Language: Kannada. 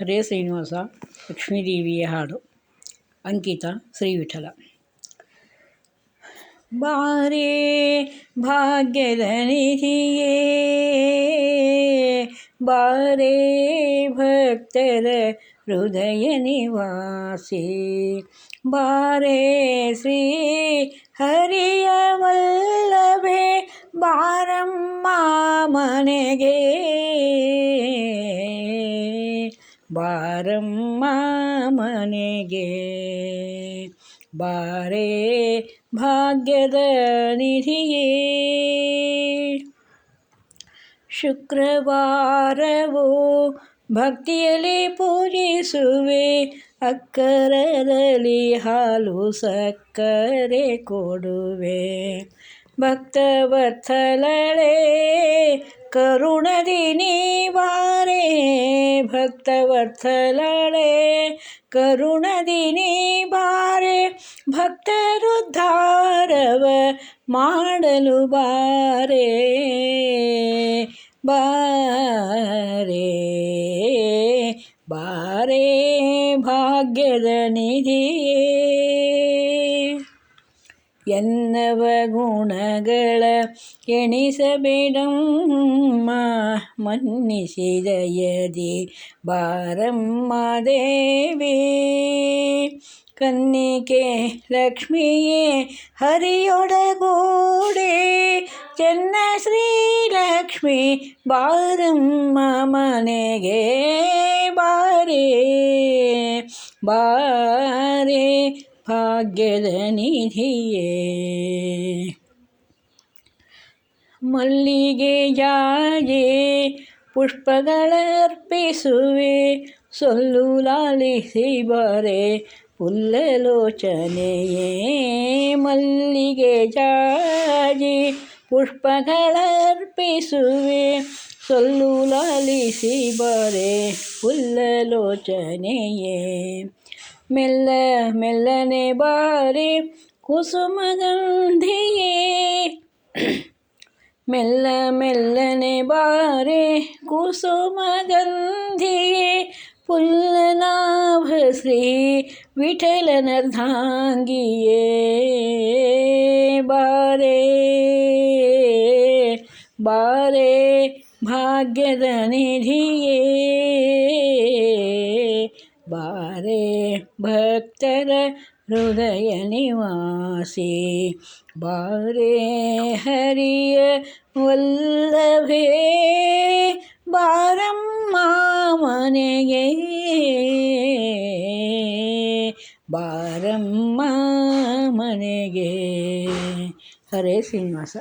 ಹರೇ ಶ್ರೀನಿವಾಸ ಲಕ್ಷ್ಮೀದೇವಿಯ ಹಾಡು. ಅಂಕಿತ ಶ್ರೀ ವಿಠಲ. ಬಾರೇ ಭಾಗ್ಯದ ನಿಧಿಯೇ, ಬಾರೇ ಭಕ್ತರ ಹೃದಯ ನಿವಾಸಿ, ಬಾರೇ ಶ್ರೀ ಹರಿಯ ವಲ್ಲಭೆ, ಬಾರಮ್ಮ ಮನೆಗೆ ಬಾರಮ್ಮ ಮನೆಗೆ ಬಾರೇ ಭಾಗ್ಯದ ನಿಧಿಯೇ. ಶುಕ್ರವಾರವು ಭಕ್ತಿಯಲ್ಲಿ ಪೂಜಿಸುವೆ. ಅಕ್ಕರದಲ್ಲಿ ಹಾಲು ಸಕ್ಕರೆ ಕೊಡುವೆ. ಭಕ್ತವತ್ಸಲಳೆ ಕರುಣದಿ ನೀವಾರೆ. ಭಕ್ತವತ್ಸಲಳೆ ಕರುಣದಿ ನೀವಾರೆ ಭಕ್ತರುದ್ಧಾರವ ಮಾಡಲು ಬಾರೆ ಬಾರೆ ಬಾರೆ ಭಾಗ್ಯದ ನಿಧಿಯೇ ಎನ್ನವ ಗುಣಗಳ ಎಣಿಸಬೇಡಮ್ಮ ಮನ್ನಿಸಿದಯದಿ ಬಾರಮ್ಮ ದೇವಿ ಕನ್ನಿಕೆ ಲಕ್ಷ್ಮಿಯೇ ಹರಿಯೊಡಗೂಡೆ ಚೆನ್ನ ಶ್ರೀಲಕ್ಷ್ಮಿ ಬಾರಮ್ಮ ಮನೆಗೆ ಬಾರೇ ಬಾರೇ ಭಾಗ್ಯದ ನಿಧಿಯೇ ಮಲ್ಲಿಗೆ ಜಾಜೆ ಪುಷ್ಪಗಳರ್ಪಿಸುವೆ ಸೊಲ್ಲು ಲಾಲಿಸಿ ಬರೆ ಪುಲ್ಲಲೋಚನೆಯೇ ಮಲ್ಲಿಗೆ ಜಾಜಿ ಪುಷ್ಪಗಳರ್ಪಿಸುವೆ ಸೊಲ್ಲು ಲಾಲಿಸಿ ಬರೆ ಪುಲ್ಲಲೋಚನೆಯೇ ಮೆಲ್ಲ ಮೆಲ್ಲನೆ ಬಾರಿ ಕುಸುಮಗಂಧಿಯೇ ಮೆಲ್ಲ ಮೆಲ್ಲನೆ ಬಾರೆ ಕುಸುಮಗಂಧಿಯೇ ಪುಲ್ಲನಾಭ ಶ್ರೀ ವಿಠಲನರ್ಧಾಂಗಿಯೇ ಬಾರೆ ಬಾರೆ ಭಾಗ್ಯದ ನಿಧಿಯೇ. ಬಾರೆ ಭಕ್ತರ ಹೃದಯ ನಿವಾಸಿ. ಬಾರೆ ಹರಿಯ ವಲ್ಲಭೇ. ಬಾರಮ್ಮ ಮನೆಗೆ. ಬಾರಮ್ಮ ಮನೆಗೆ. ಹರೇ ಶ್ರೀನಿವಾಸ.